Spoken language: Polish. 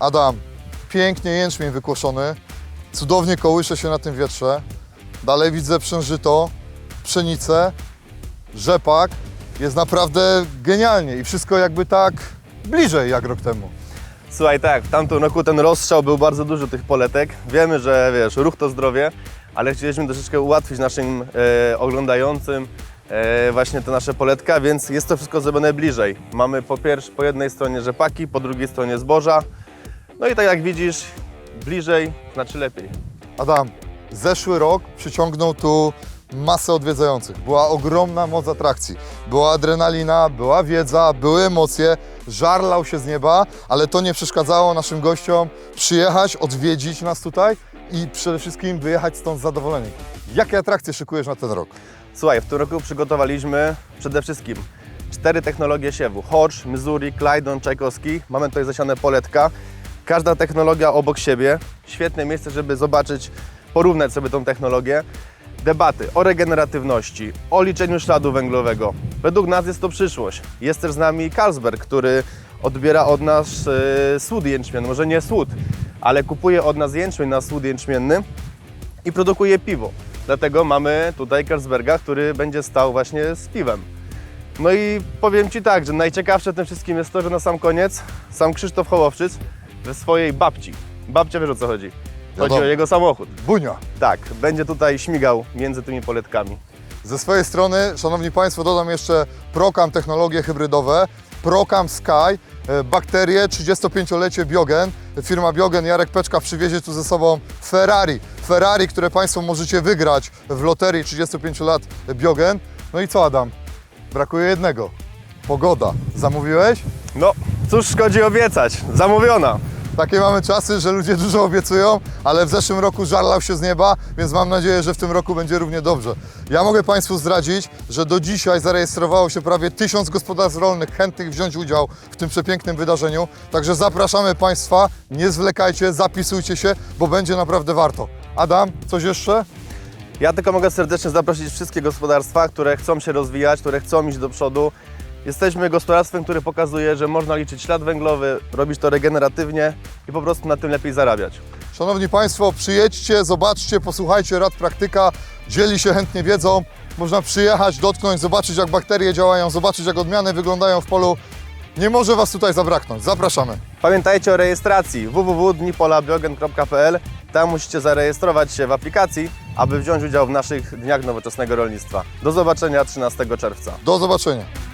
Adam, pięknie jęczmień wykłoszony, cudownie kołysze się na tym wietrze. Dalej widzę przężyto, pszenicę, rzepak. Jest naprawdę genialnie i wszystko jakby tak bliżej jak rok temu. Słuchaj, tak, w tamtym roku ten rozstrzał był bardzo duży tych poletek. Wiemy, że wiesz, ruch to zdrowie, ale chcieliśmy troszeczkę ułatwić naszym e, oglądającym e, właśnie te nasze poletka, więc jest to wszystko zrobione bliżej. Mamy po, pierwsz, po jednej stronie rzepaki, po drugiej stronie zboża. No i tak jak widzisz, bliżej znaczy lepiej. Adam, zeszły rok przyciągnął tu masę odwiedzających. Była ogromna moc atrakcji. Była adrenalina, była wiedza, były emocje, żar lał się z nieba, ale to nie przeszkadzało naszym gościom przyjechać, odwiedzić nas tutaj i przede wszystkim wyjechać stąd zadowoleni. Jakie atrakcje szykujesz na ten rok? Słuchaj, w tym roku przygotowaliśmy przede wszystkim cztery technologie siewu. Hodge, Missouri, Clydon, Czajkowski. Mamy tutaj zasiane poletka. Każda technologia obok siebie. Świetne miejsce, żeby zobaczyć, porównać sobie tą technologię. Debaty o regeneratywności, o liczeniu śladu węglowego. Według nas jest to przyszłość. Jest też z nami Carlsberg, który odbiera od nas e, słód jęczmienny. Może nie słód, ale kupuje od nas jęczmień na słód jęczmienny i produkuje piwo. Dlatego mamy tutaj Carlsberga, który będzie stał właśnie z piwem. No i powiem Ci tak, że najciekawsze w tym wszystkim jest to, że na sam koniec sam Krzysztof Hołowczyc ze swojej babci, babcia wiesz o co chodzi, chodzi Wiadomo. o jego samochód. Bunia. Tak, będzie tutaj śmigał między tymi poletkami. Ze swojej strony, Szanowni Państwo, dodam jeszcze Procam technologie hybrydowe, Procam Sky, e, bakterie, 35-lecie Biogen. Firma Biogen, Jarek Peczka przywiezie tu ze sobą Ferrari. Ferrari, które Państwo możecie wygrać w loterii 35 lat Biogen. No i co Adam? Brakuje jednego. Pogoda. Zamówiłeś? No, cóż szkodzi obiecać, zamówiona. Takie mamy czasy, że ludzie dużo obiecują, ale w zeszłym roku żarlał się z nieba, więc mam nadzieję, że w tym roku będzie równie dobrze. Ja mogę Państwu zdradzić, że do dzisiaj zarejestrowało się prawie tysiąc gospodarstw rolnych chętnych wziąć udział w tym przepięknym wydarzeniu. Także zapraszamy Państwa, nie zwlekajcie, zapisujcie się, bo będzie naprawdę warto. Adam, coś jeszcze? Ja tylko mogę serdecznie zaprosić wszystkie gospodarstwa, które chcą się rozwijać, które chcą iść do przodu. Jesteśmy gospodarstwem, które pokazuje, że można liczyć ślad węglowy, robić to regeneratywnie i po prostu na tym lepiej zarabiać. Szanowni Państwo, przyjedźcie, zobaczcie, posłuchajcie rad praktyka, dzieli się chętnie wiedzą. Można przyjechać, dotknąć, zobaczyć jak bakterie działają, zobaczyć jak odmiany wyglądają w polu. Nie może Was tutaj zabraknąć. Zapraszamy. Pamiętajcie o rejestracji www.dnipolabiogen.pl. Tam musicie zarejestrować się w aplikacji, aby wziąć udział w naszych Dniach Nowoczesnego Rolnictwa. Do zobaczenia 13 czerwca. Do zobaczenia.